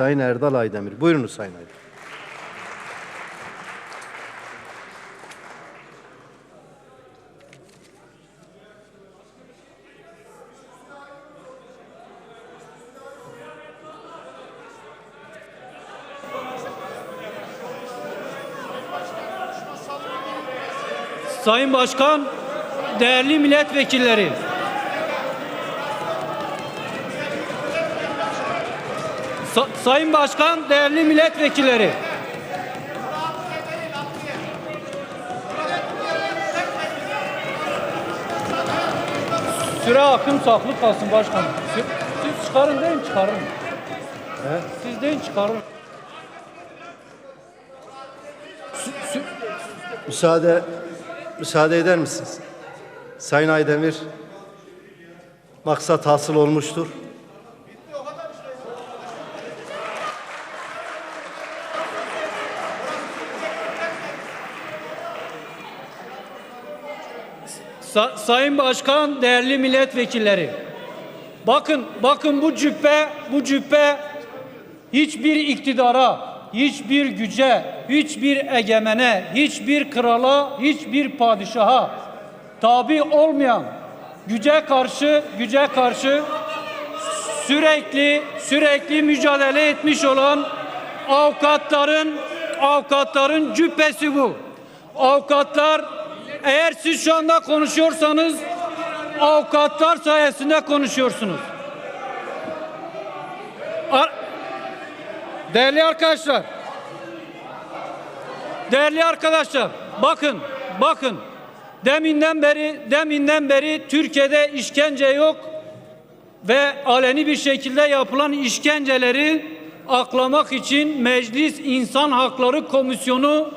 Sayın Erdal Aydemir. Buyurunuz Sayın Aydemir. Sayın Başkan, değerli milletvekilleri. Sa- Sayın Başkan, değerli milletvekilleri. Süre akım saklı kalsın başkanım. Siz, siz çıkarın deyin çıkarın. Siz deyin çıkarın. Sü- sü- Müsaade müsaade eder misiniz? Sayın Aydemir maksat hasıl olmuştur. Sa- Sayın Başkan, değerli milletvekilleri. Bakın, bakın bu cübbe, bu cübbe hiçbir iktidara, hiçbir güce, hiçbir egemene, hiçbir krala, hiçbir padişaha tabi olmayan güce karşı, güce karşı sürekli sürekli mücadele etmiş olan avukatların avukatların cübbesi bu. Avukatlar eğer siz şu anda konuşuyorsanız avukatlar sayesinde konuşuyorsunuz. Ar- Değerli arkadaşlar. Değerli arkadaşlar, bakın, bakın. Deminden beri, deminden beri Türkiye'de işkence yok ve aleni bir şekilde yapılan işkenceleri aklamak için Meclis İnsan Hakları Komisyonu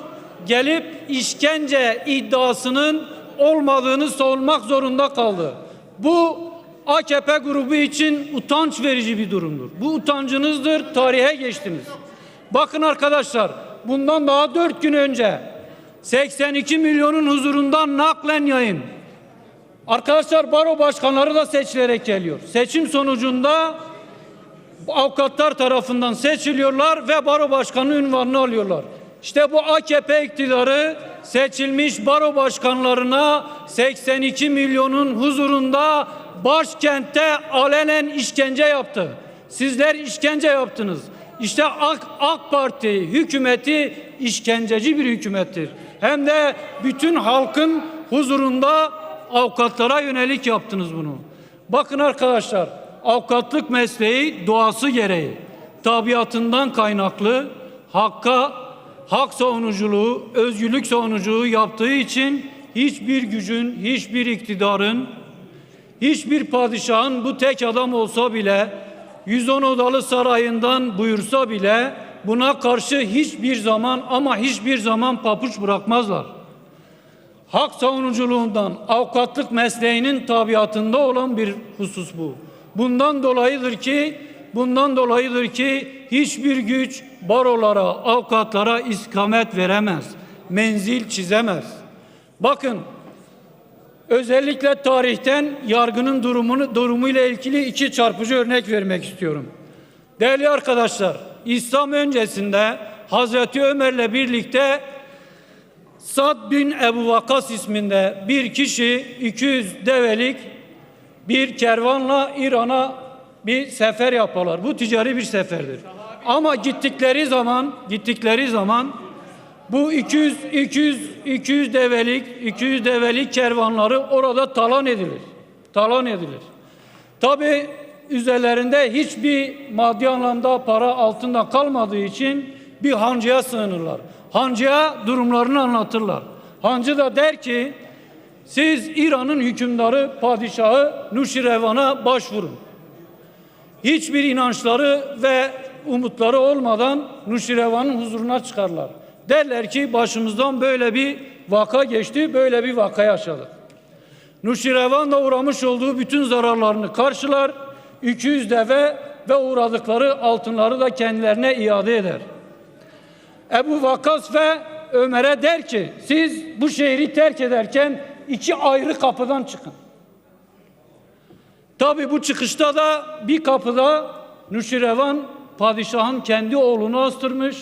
gelip işkence iddiasının olmadığını savunmak zorunda kaldı. Bu AKP grubu için utanç verici bir durumdur. Bu utancınızdır, tarihe geçtiniz. Bakın arkadaşlar, bundan daha dört gün önce 82 milyonun huzurundan naklen yayın Arkadaşlar baro başkanları da seçilerek geliyor. Seçim sonucunda avukatlar tarafından seçiliyorlar ve baro başkanı ünvanını alıyorlar. İşte bu AKP iktidarı seçilmiş baro başkanlarına 82 milyonun huzurunda başkentte alenen işkence yaptı. Sizler işkence yaptınız. İşte AK, AK Parti hükümeti işkenceci bir hükümettir. Hem de bütün halkın huzurunda avukatlara yönelik yaptınız bunu. Bakın arkadaşlar, avukatlık mesleği doğası gereği, tabiatından kaynaklı hakka, hak savunuculuğu, özgürlük savunuculuğu yaptığı için hiçbir gücün, hiçbir iktidarın, hiçbir padişahın bu tek adam olsa bile 110 odalı sarayından buyursa bile buna karşı hiçbir zaman ama hiçbir zaman papuç bırakmazlar hak savunuculuğundan avukatlık mesleğinin tabiatında olan bir husus bu. Bundan dolayıdır ki bundan dolayıdır ki hiçbir güç barolara, avukatlara istikamet veremez. Menzil çizemez. Bakın özellikle tarihten yargının durumunu durumuyla ilgili iki çarpıcı örnek vermek istiyorum. Değerli arkadaşlar, İslam öncesinde Hazreti Ömer'le birlikte Sad bin Ebu Vakas isminde bir kişi 200 develik bir kervanla İran'a bir sefer yaparlar. Bu ticari bir seferdir. Ama gittikleri zaman, gittikleri zaman bu 200 200 200 develik 200 develik kervanları orada talan edilir. Talan edilir. Tabi üzerlerinde hiçbir maddi anlamda para altında kalmadığı için bir hancıya sığınırlar. Hancıya durumlarını anlatırlar. Hancı da der ki siz İran'ın hükümdarı padişahı Nuşirevan'a başvurun. Hiçbir inançları ve umutları olmadan Nuşirevan'ın huzuruna çıkarlar. Derler ki başımızdan böyle bir vaka geçti, böyle bir vaka yaşadık. Nuşirevan da uğramış olduğu bütün zararlarını karşılar, 200 deve ve uğradıkları altınları da kendilerine iade eder. Ebu Vakas ve Ömer'e der ki siz bu şehri terk ederken iki ayrı kapıdan çıkın. Tabi bu çıkışta da bir kapıda Nuşirevan padişahın kendi oğlunu astırmış.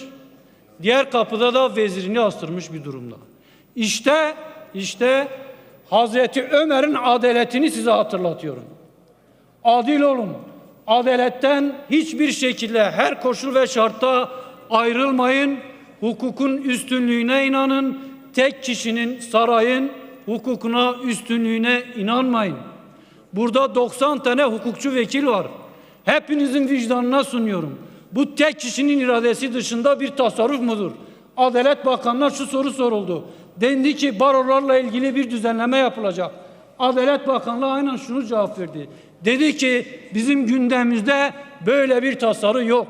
Diğer kapıda da vezirini astırmış bir durumda. İşte işte Hazreti Ömer'in adaletini size hatırlatıyorum. Adil olun. Adaletten hiçbir şekilde her koşul ve şartta ayrılmayın. Hukukun üstünlüğüne inanın. Tek kişinin sarayın hukukuna üstünlüğüne inanmayın. Burada 90 tane hukukçu vekil var. Hepinizin vicdanına sunuyorum. Bu tek kişinin iradesi dışında bir tasarruf mudur? Adalet Bakanı'na şu soru soruldu. Dendi ki barolarla ilgili bir düzenleme yapılacak. Adalet Bakanlığı aynen şunu cevap verdi. Dedi ki bizim gündemimizde böyle bir tasarı yok.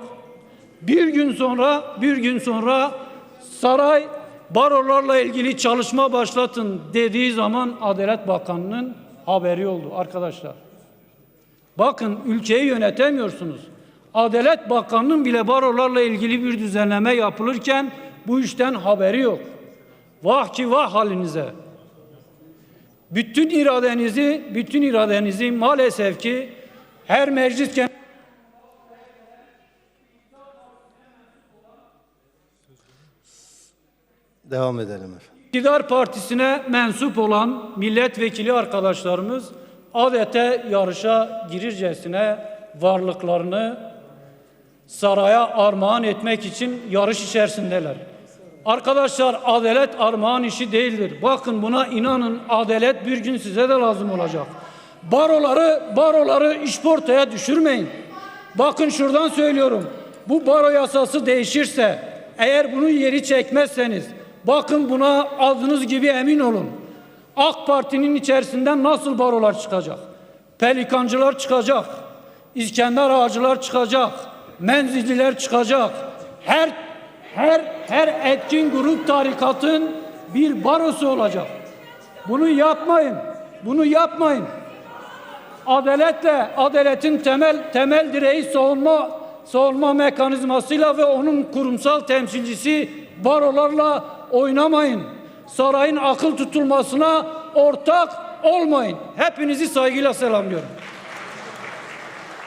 Bir gün sonra, bir gün sonra saray barolarla ilgili çalışma başlatın dediği zaman Adalet Bakanı'nın haberi oldu arkadaşlar. Bakın ülkeyi yönetemiyorsunuz. Adalet Bakanı'nın bile barolarla ilgili bir düzenleme yapılırken bu işten haberi yok. Vah ki vah halinize. Bütün iradenizi, bütün iradenizi maalesef ki her meclis Devam edelim efendim. İktidar partisine mensup olan milletvekili arkadaşlarımız adete yarışa girircesine varlıklarını saraya armağan etmek için yarış içerisindeler. Arkadaşlar adalet armağan işi değildir. Bakın buna inanın adalet bir gün size de lazım olacak. Baroları baroları işportaya düşürmeyin. Bakın şuradan söylüyorum. Bu baro yasası değişirse eğer bunu yeri çekmezseniz bakın buna aldığınız gibi emin olun. AK Parti'nin içerisinden nasıl barolar çıkacak? Pelikancılar çıkacak. İskender Ağacılar çıkacak. Menzilliler çıkacak. Her her her etkin grup tarikatın bir barosu olacak. Bunu yapmayın. Bunu yapmayın. Adaletle, adaletin temel temel direği savunma savunma mekanizmasıyla ve onun kurumsal temsilcisi barolarla oynamayın. Sarayın akıl tutulmasına ortak olmayın. Hepinizi saygıyla selamlıyorum.